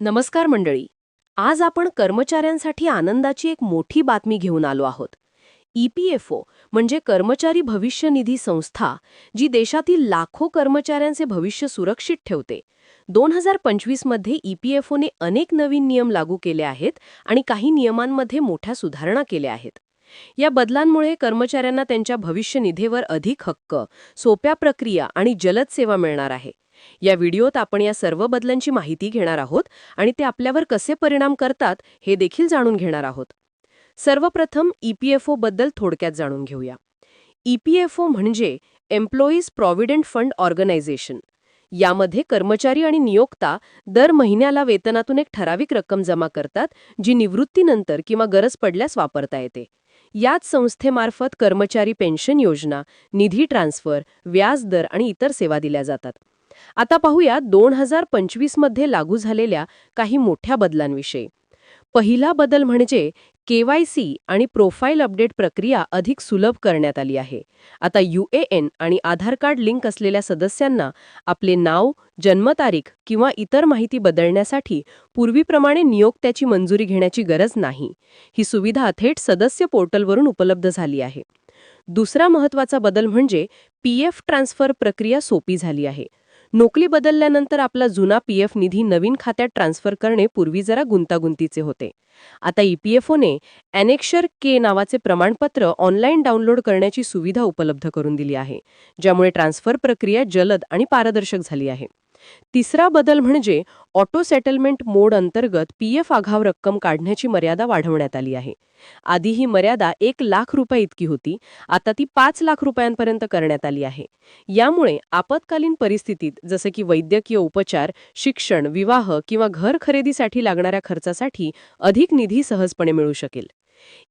नमस्कार मंडळी. आज आपण कर्मचाऱ्यांसाठी आनंदाची एक मोठी बातमी घेऊन आलो आहोत. ई पी एफ ओ म्हणजे कर्मचारी भविष्य निधी संस्था जी देशातील लाखो कर्मचाऱ्यांचे भविष्य सुरक्षित ठेवते. दोन हजार पंचवीसमध्ये ई पी एफ ओने अनेक नवीन नियम लागू केले आहेत आणि काही नियमांमध्ये मोठ्या सुधारणा केल्या आहेत. या बदलांमुळे कर्मचाऱ्यांना त्यांच्या भविष्य निधीवर अधिक हक्क सोप्या प्रक्रिया आणि जलद सेवा मिळणार आहे. या व्हिडिओत आपण या सर्व बदलांची माहिती घेणार आहोत आणि ते आपल्यावर कसे परिणाम करतात हे देखील जाणून घेणार आहोत. सर्वप्रथम ईपीएफओ बद्दल थोडक्यात जाणून घेऊया. ईपीएफओ म्हणजे एम्प्लॉईज प्रॉव्हिडंट फंड ऑर्गनायझेशन यामध्ये कर्मचारी आणि नियोक्ता दर महिन्याला वेतनातून एक ठराविक रक्कम जमा करतात जी निवृत्तीनंतर किंवा गरज पडल्यास वापरता येते. याच संस्थेमार्फत कर्मचारी पेन्शन योजना निधी ट्रान्स्फर व्याज दर आणि इतर सेवा दिल्या जातात. आता पाहूया दोन हजार पंचवीसमध्ये लागू झालेल्या काही मोठ्या बदलांविषयी. पहिला बदल म्हणजे केवायसी आणि प्रोफाईल अपडेट प्रक्रिया अधिक सुलभ करण्यात आली आहे. आता यू आणि आधार कार्ड लिंक असलेल्या सदस्यांना आपले नाव जन्मतारीख किंवा इतर माहिती बदलण्यासाठी पूर्वीप्रमाणे नियोक्त्याची मंजुरी घेण्याची गरज नाही. ही सुविधा थेट सदस्य पोर्टलवरून उपलब्ध झाली आहे. दुसरा महत्त्वाचा बदल म्हणजे पी एफ ट्रान्स्फर प्रक्रिया सोपी झाली आहे. नोकरी बदलल्यानंतर आपला जुना पी एफ निधी नवीन खात्यात ट्रान्स्फर करणे पूर्वी जरा गुंतागुंतीचे होते. आता ईपीएफओने अनेक्षर के नावाचे प्रमाणपत्र ऑनलाईन डाउनलोड करण्याची सुविधा उपलब्ध करून दिली आहे ज्यामुळे ट्रान्स्फर प्रक्रिया जलद आणि पारदर्शक झाली आहे. तिसरा बदल म्हणजे ऑटो सेटलमेंट मोड अंतर्गत पी एफ आघाव रक्कम काढण्याची मर्यादा वाढवण्यात आली आहे. आधी ही मर्यादा एक लाख रुपये इतकी होती आता ती पाच लाख रुपयांपर्यंत करण्यात आली आहे. यामुळे आपत्कालीन परिस्थितीत जसं की वैद्यकीय उपचार शिक्षण विवाह किंवा घर खरेदीसाठी लागणाऱ्या खर्चासाठी अधिक निधी सहजपणे मिळू शकेल.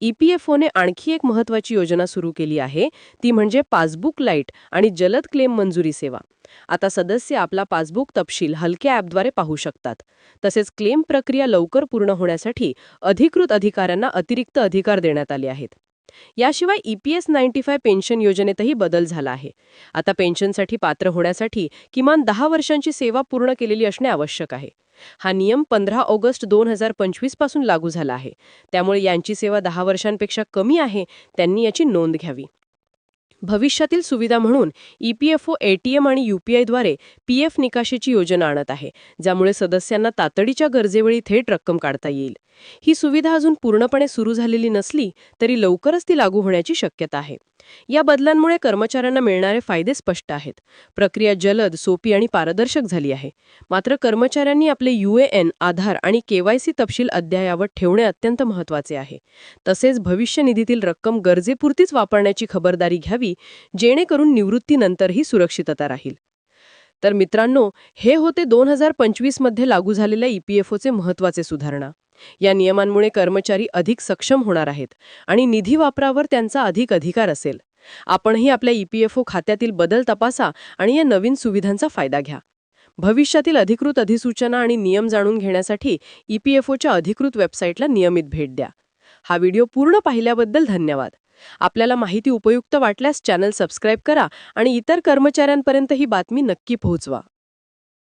ईपीएफओने आणखी एक महत्त्वाची योजना सुरू केली आहे. ती म्हणजे पासबुक लाइट आणि जलद क्लेम मंजुरी सेवा. आता सदस्य आपला पासबुक तपशील हलक्या ॲपद्वारे पाहू शकतात. तसेच क्लेम प्रक्रिया लवकर पूर्ण होण्यासाठी अधिकृत अधिकाऱ्यांना अतिरिक्त अधिकार देण्यात आले आहेत. याशिवाय ईपीएस नाईन्टी फाय पेन्शन योजनेतही बदल झाला आहे. आता पेन्शनसाठी पात्र होण्यासाठी किमान दहा वर्षांची सेवा पूर्ण केलेली असणे आवश्यक आहे. हा नियम पंधरा ऑगस्ट दोन हजार पंचवीसपासून लागू झाला आहे. त्यामुळे यांची सेवा दहा वर्षांपेक्षा कमी आहे त्यांनी याची नोंद घ्यावी. भविष्यातील सुविधा म्हणून ईपीएफओ एटीएम आणि यूपीआयद्वारे पी एफ निकाशीची योजना आणत आहे ज्यामुळे सदस्यांना तातडीच्या गरजेवेळी थेट रक्कम काढता येईल. ही सुविधा अजून पूर्णपणे सुरू झालेली नसली तरी लवकरच ती लागू होण्याची शक्यता आहे. या बदलांमुळे कर्मचाऱ्यांना मिळणारे फायदे स्पष्ट आहेत. प्रक्रिया जलद सोपी आणि पारदर्शक झाली आहे. मात्र कर्मचाऱ्यांनी आपले यूएएन आधार आणि केवायसी तपशील अद्ययावत ठेवणे अत्यंत महत्त्वाचे आहे. तसेच भविष्य निधीतील रक्कम गरजेपुरतीच वापरण्याची खबरदारी घ्यावी जेणेकरून निवृत्तीनंतरही सुरक्षितता राहील. तर मित्रांनो हे होते दोन हजार पंचवीसमध्ये लागू झालेल्या ई पी एफ ओचे महत्त्वाचे सुधारणा. या नियमांमुळे कर्मचारी अधिक सक्षम होणार आहेत आणि निधी वापरावर त्यांचा अधिक अधिकार असेल. आपणही आपल्या ई पी एफ ओ खात्यातील बदल तपासा आणि या नवीन सुविधांचा फायदा घ्या. भविष्यातील अधिकृत अधिसूचना आणि नियम जाणून घेण्यासाठी ई पी एफ ओच्या अधिकृत वेबसाईटला नियमित भेट द्या. हा व्हिडिओ पूर्ण पाहिल्याबद्दल धन्यवाद. आपल्याला माहिती उपयुक्त वाटल्यास चॅनल सबस्क्राईब करा आणि इतर कर्मचाऱ्यांपर्यंत ही बातमी नक्की पोहोचवा.